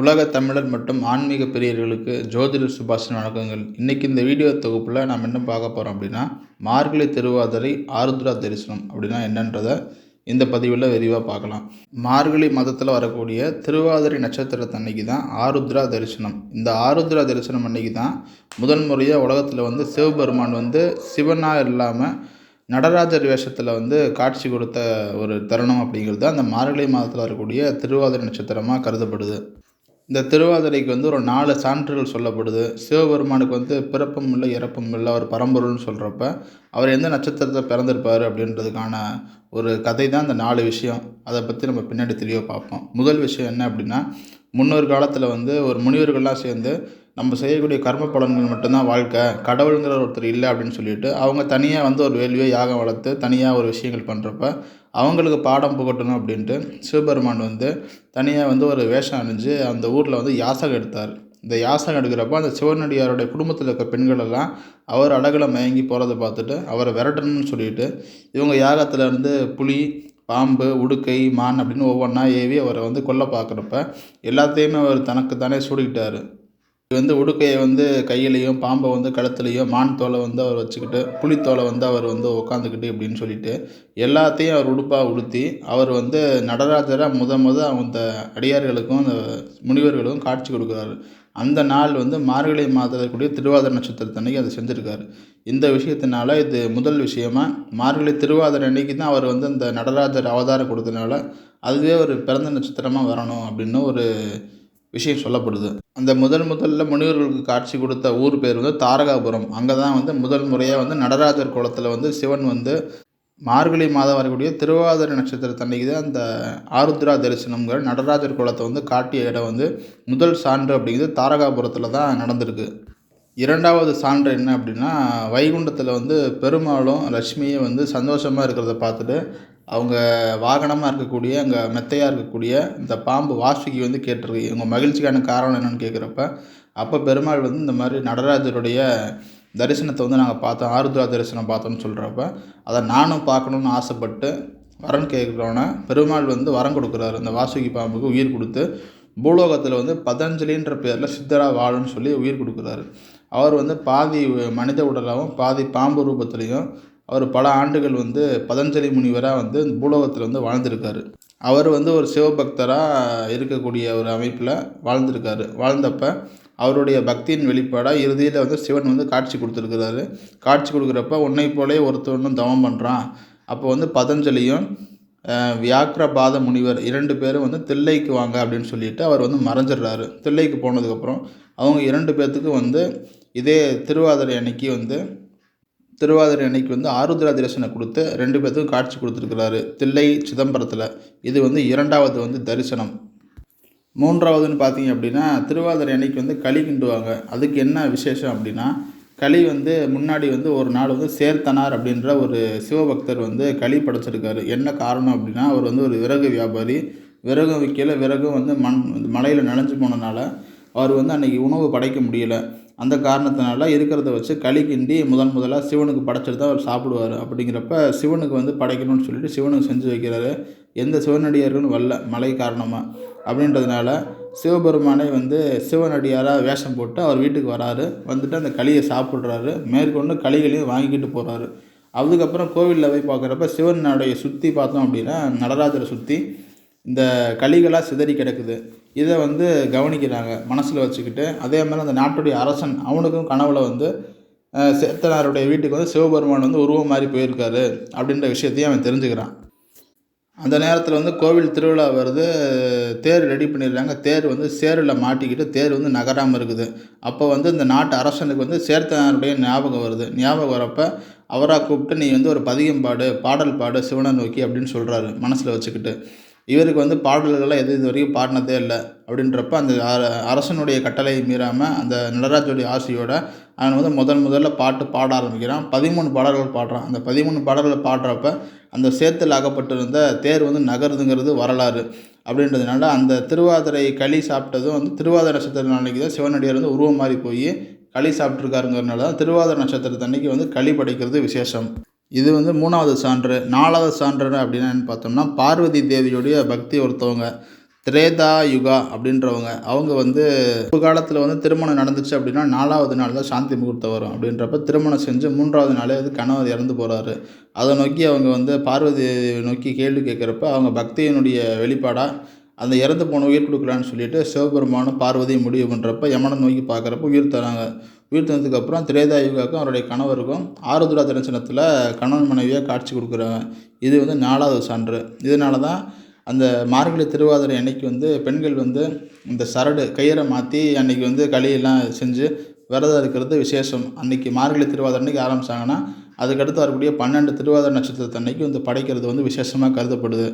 உலக தமிழர் மற்றும் ஆன்மீக பெரியர்களுக்கு ஜோதிடர் சுபாஷன் வணக்கங்கள். இன்றைக்கி இந்த வீடியோ தொகுப்பில் நாம் என்ன பார்க்க போகிறோம் அப்படின்னா மார்கழி திருவாதிரை ஆருத்ரா தரிசனம் அப்படின்னா என்னன்றதை இந்த பதிவில் விரிவாக பார்க்கலாம். மார்கழி மதத்தில் வரக்கூடிய திருவாதிரை நட்சத்திரத்தன்னைக்கு தான் ஆருத்ரா தரிசனம். இந்த ஆருத்ரா தரிசனம் அன்னைக்கு தான் முதல் முறையாக உலகத்தில் வந்து சிவபெருமான் வந்து சிவனாக இல்லாமல் நடராஜர் வேஷத்தில் வந்து காட்சி கொடுத்த ஒரு தருணம் அப்படிங்கிறது அந்த மார்கழி மாதத்தில் வரக்கூடிய திருவாதிரை நட்சத்திரமாக கருதப்படுது. இந்த திருவாதிரைக்கு வந்து ஒரு நாலு சான்றுகள் சொல்லப்படுது. சிவபெருமானுக்கு வந்து பிறப்பும் இல்லை இறப்பும் இல்லை அவர் பரம்பொருள்னு சொல்கிறப்ப அவர் எந்த நட்சத்திரத்தை பிறந்திருப்பார் அப்படின்றதுக்கான ஒரு கதை தான் இந்த நாலு விஷயம். அதை பற்றி நம்ம பின்னாடி தெளிவாக பார்ப்போம். முதல் விஷயம் என்ன அப்படின்னா முன்னொரு காலத்தில் வந்து ஒரு முனிவர்கள்லாம் சேர்ந்து நம்ம செய்யக்கூடிய கர்ம பலன்கள் மட்டும்தான் வாழ்க்கை கடவுளுங்கிற ஒருத்தர் இல்லை அப்படின்னு சொல்லிட்டு அவங்க தனியாக வந்து ஒரு வேள்வியை யாகம் வளர்த்து தனியாக ஒரு விஷயங்கள் பண்ணுறப்ப அவங்களுக்கு பாடம் புகட்டணும் அப்படின்ட்டு சிவபெருமான் வந்து தனியாக வந்து ஒரு வேஷம் அணிஞ்சு அந்த ஊரில் வந்து யாசகம் எடுத்தார். இந்த யாசகம் எடுக்கிறப்ப அந்த சிவனடியாருடைய குடும்பத்தில் இருக்க பெண்கள் எல்லாம் அவர் அழகில் மயங்கி போகிறத பார்த்துட்டு அவரை விரட்டணும்னு சொல்லிட்டு இவங்க யாகத்தில் இருந்து புலி பாம்பு உடுக்கை மான் அப்படின்னு ஒவ்வொன்றா ஏவி அவரை வந்து கொல்ல பார்க்குறப்ப எல்லாத்தையுமே அவர் தனக்கு தானே சூடிக்கிட்டார். வந்து உடுக்கையை வந்து கையிலையும் பாம்பை வந்து கழுத்துலையும் மான் தோலை வந்து அவர் வச்சுக்கிட்டு புலித்தோலை வந்து அவர் வந்து உட்காந்துக்கிட்டு அப்படின்னு சொல்லிட்டு எல்லாத்தையும் அவர் உடுப்பாக உடுத்தி அவர் வந்து நடராஜராக முத முத அந்த அடியார்களுக்கும் அந்த முனிவர்களுக்கும் காட்சி கொடுக்குறாரு. அந்த நாள் வந்து மார்கழி மாதக்கூடிய திருவாதிரை நட்சத்திரத்தன்னைக்கு அதை செஞ்சுருக்காரு. இந்த விஷயத்தினால இது முதல் விஷயமா மார்கழி திருவாதிரை அன்னைக்கு தான் அவர் வந்து அந்த நடராஜர் அவதாரம் கொடுத்ததுனால அதுவே ஒரு பிறந்த நட்சத்திரமாக வரணும் அப்படின்னு ஒரு விஷயம் சொல்லப்படுது. அந்த முதல் முதல்ல முனிவர்களுக்கு காட்சி கொடுத்த ஊர் பேர் வந்து தாரகாபுரம். அங்கே தான் வந்து முதல் முறையாக வந்து நடராஜர் குளத்தில் வந்து சிவன் வந்து மார்கழி மாதம் வரக்கூடிய திருவாதிரை நட்சத்திரத்தன்னைக்கு தான் அந்த ஆருத்ரா தரிசனம்ங்கிற நடராஜர் குளத்தை வந்து காட்டிய இடம் வந்து முதல் சான்று அப்படிங்கிறது தாரகாபுரத்தில் தான் நடந்திருக்கு. இரண்டாவது சான்று என்ன அப்படின்னா வைகுண்டத்தில் வந்து பெருமாளும் லக்ஷ்மியும் வந்து சந்தோஷமாக இருக்கிறத பார்த்துட்டு அவங்க வாகனமாக இருக்கக்கூடிய அங்கே மெத்தையாக இருக்கக்கூடிய இந்த பாம்பு வாசுகி வந்து கேட்டிருக்கு. இவங்க மகிழ்ச்சிக்கான காரணம் என்னென்னு கேட்குறப்ப அப்போ பெருமாள் வந்து இந்த மாதிரி நடராஜருடைய தரிசனத்தை வந்து நாங்கள் பார்த்தோம். ஆருத்ரா தரிசனம் பார்த்தோம்னு சொல்கிறப்ப அதை நானும் பார்க்கணுன்னு ஆசைப்பட்டு வரன் கேட்குறோன்னே பெருமாள் வந்து வரம் கொடுக்குறாரு. அந்த வாசுகி பாம்புக்கு உயிர் கொடுத்து பூலோகத்தில் வந்து பதஞ்சலின்ற பேரில் சித்தராக வாழும்னு சொல்லி உயிர் கொடுக்குறாரு. அவர் வந்து பாதி மனித உடலாகவும் பாதி பாம்பு ரூபத்துலேயும் அவர் பல ஆண்டுகள் வந்து பதஞ்சலி முனிவராக வந்து பூலோகத்தில் வந்து வாழ்ந்திருக்காரு. அவர் வந்து ஒரு சிவபக்தராக இருக்கக்கூடிய ஒரு அமைப்பில் வாழ்ந்திருக்காரு. வாழ்ந்தப்ப அவருடைய பக்தியின் வெளிப்பாடாக இறுதியில் வந்து சிவன் வந்து காட்சி கொடுத்துருக்கிறாரு. காட்சி கொடுக்குறப்ப உன்னை போலே ஒருத்தவனும் தவம் பண்ணுறான் அப்போ வந்து பதஞ்சலியும் வியாக்கிரபாத முனிவர் இரண்டு பேரும் வந்து தில்லைக்கு வாங்க அப்படின்னு சொல்லிட்டு அவர் வந்து மறைஞ்சிடுறாரு. தில்லைக்கு போனதுக்கப்புறம் அவங்க இரண்டு பேர்த்துக்கும் வந்து இதே திருவாதிரை அன்னைக்கு வந்து திருவாதிரை அன்னைக்கு வந்து ஆருத்ரா தரிசனம் கொடுத்து ரெண்டு பேர்த்துக்கும் காட்சி கொடுத்துருக்கிறாரு. தில்லை சிதம்பரத்தில். இது வந்து இரண்டாவது வந்து தரிசனம். மூன்றாவதுன்னு பார்த்தீங்க அப்படின்னா திருவாதிரை அன்னைக்கு வந்து களி கிண்டுவாங்க. அதுக்கு என்ன விசேஷம் அப்படின்னா களி வந்து முன்னாடி வந்து ஒரு நாள் வந்து சேர்த்தனார் அப்படின்ற ஒரு சிவபக்தர் வந்து களி படைச்சிருக்காரு. என்ன காரணம் அப்படின்னா அவர் வந்து ஒரு விறகு வியாபாரி. விறகு விற்கல விறகும் வந்து மண் மலையில் நனைஞ்சு போனனால அவர் வந்து அன்றைக்கி உணவு படைக்க முடியலை. அந்த காரணத்தினால இருக்கிறத வச்சு களி கிண்டி முதன் முதலாக சிவனுக்கு படைச்சிட்டு தான் அவர் சாப்பிடுவார். அப்படிங்கிறப்ப சிவனுக்கு வந்து படைக்கணும்னு சொல்லிட்டு சிவனுக்கு செஞ்சு வைக்கிறாரு. எந்த சிவனடியார்களும் வரல மழை காரணமாக அப்படின்றதுனால சிவபெருமானை வந்து சிவனடியாராக வேஷம் போட்டு அவர் வீட்டுக்கு வராரு. வந்துட்டு அந்த களியை சாப்பிட்றாரு. மேற்கொண்டு களிகளையும் வாங்கிக்கிட்டு போகிறாரு அதுக்கப்புறம் கோவிலில் போய் பார்க்குறப்ப சிவனுடைய சுற்றி பார்த்தோம் அப்படின்னா நடராஜரை சுற்றி இந்த கலிகளாக சிதறி கிடக்குது. இதை வந்து கவனிக்கிறாங்க மனசில் வச்சுக்கிட்டு. அதே மாதிரி அந்த நாட்டுடைய அரசன் அவனுக்கும் கனவுல வந்து சேத்தனாருடைய வீட்டுக்கு வந்து சிவபெருமான் வந்து உருவம் மாதிரி போயிருக்காரு அப்படின்ற விஷயத்தையும் அவன் தெரிஞ்சுக்கிறான். அந்த நேரத்தில் வந்து கோவில் திருவிழா வருது தேர் ரெடி பண்ணிடுறாங்க. தேர் வந்து சேரில் மாட்டிக்கிட்டு தேர் வந்து நகராமல் இருக்குது. அப்போ வந்து இந்த நாட்டு அரசனுக்கு வந்து சேர்த்தனாருடைய ஞாபகம் வருது. ஞாபகம் வரப்போ அவராக கூப்பிட்டு நீ வந்து ஒரு பதிகம் பாடு பாடல் பாடு சிவனை நோக்கி அப்படின்னு சொல்கிறாரு மனசில் வச்சுக்கிட்டு. இவருக்கு வந்து பாடல்கள்லாம் எது இது வரைக்கும் பாடினதே இல்லை. அப்படின்றப்ப அந்த அரசனுடைய கட்டளை மீறாமல் அந்த நடராஜோடைய ஆசையோட அவன் வந்து முதன் முதல்ல பாட்டு பாட ஆரம்பிக்கிறான். பதிமூணு பாடல்கள் பாடுறான். அந்த பதிமூணு பாடல்கள் பாடுறப்ப அந்த சேத்தில் அகப்பட்டிருந்த தேர் வந்து நகருதுங்கிறது வரலாறு. அப்படின்றதுனால அந்த திருவாதிரை களி சாப்பிட்டதும் வந்து திருவாதிரை நட்சத்திர நாளைக்கு தான் சிவனடியார் வந்து உருவம் மாறி போய் களி சாப்பிட்ருக்காருங்கிறதுனால தான் திருவாதிரை நட்சத்திரத்தன்னைக்கு வந்து களி படைக்கிறது விசேஷம். இது வந்து மூணாவது சான்று நாலாவது சான்று அப்படின்னா பார்த்தோம்னா பார்வதி தேவியுடைய பக்தி ஒருத்தவங்க திரேதா யுகா அப்படின்றவங்க அவங்க வந்து ஒரு காலத்தில் வந்து திருமணம் நடந்துச்சு அப்படின்னா நாலாவது நாள் தான் சாந்தி முகூர்த்தம் வரும் அப்படின்றப்ப திருமணம் செஞ்சு மூன்றாவது நாளே வந்து கணவர் இறந்து போகிறாரு அதை நோக்கி அவங்க வந்து பார்வதி நோக்கி கேள்வி கேட்குறப்ப அவங்க பக்தியினுடைய வெளிப்பாடாக அந்த இறந்து போன உயிர் கொடுக்கலான்னு சொல்லிட்டு சிவபெருமானும் பார்வதியும் முடிவு பண்ணுறப்ப யமனை நோக்கி பார்க்குறப்ப உயிர் தராங்க. உயிர் தந்ததுக்கப்புறம் திரேதா யுகாவுக்கும் அவருடைய கணவருக்கும் ஆருத்ரா தரிசனத்தில் கணவன் மனைவியாக காட்சி கொடுக்குறாங்க. இது வந்து நாலாவது சான்று. இதனால தான் அந்த மார்கழி திருவாதிரை அன்னைக்கு வந்து பெண்கள் வந்து இந்த சரடு கயிறை மாற்றி அன்னைக்கு வந்து களியெல்லாம் செஞ்சு விரதம் இருக்கிறது விசேஷம். அன்னைக்கு மார்கழி திருவாதிரை அன்னைக்கு ஆரம்பிச்சாங்கன்னா அதுக்கடுத்து வரக்கூடிய பன்னெண்டு திருவாதிரை நட்சத்திரத்து அன்னைக்கு வந்து படைக்கிறது வந்து விசேஷமாக கருதப்படுது.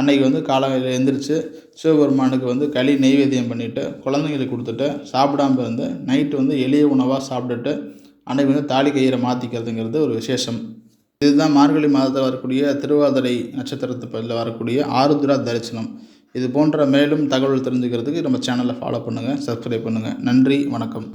அன்னைக்கு வந்து காலையில் எழுந்திரிச்சு சிவபெருமானுக்கு வந்து களி நெய்வேத்தியம் பண்ணிவிட்டு குழந்தைங்களுக்கு கொடுத்துட்டு சாப்பிடாம இருந்து நைட்டு வந்து எளிய உணவாக சாப்பிட்டுட்டு அன்னைக்கு வந்து தாலி கயிறை மாற்றிக்கிறதுங்கிறது ஒரு விசேஷம். இதுதான் மார்கழி மாதத்தில் வரக்கூடிய திருவாதிரை நட்சத்திரத்தில் வரக்கூடிய ஆருத்ரா தரிசனம். இது போன்ற மேலும் தகவல் தெரிஞ்சுக்கிறதுக்கு நம்ம சேனலை ஃபாலோ பண்ணுங்கள் சப்ஸ்கிரைப் பண்ணுங்கள் நன்றி வணக்கம்.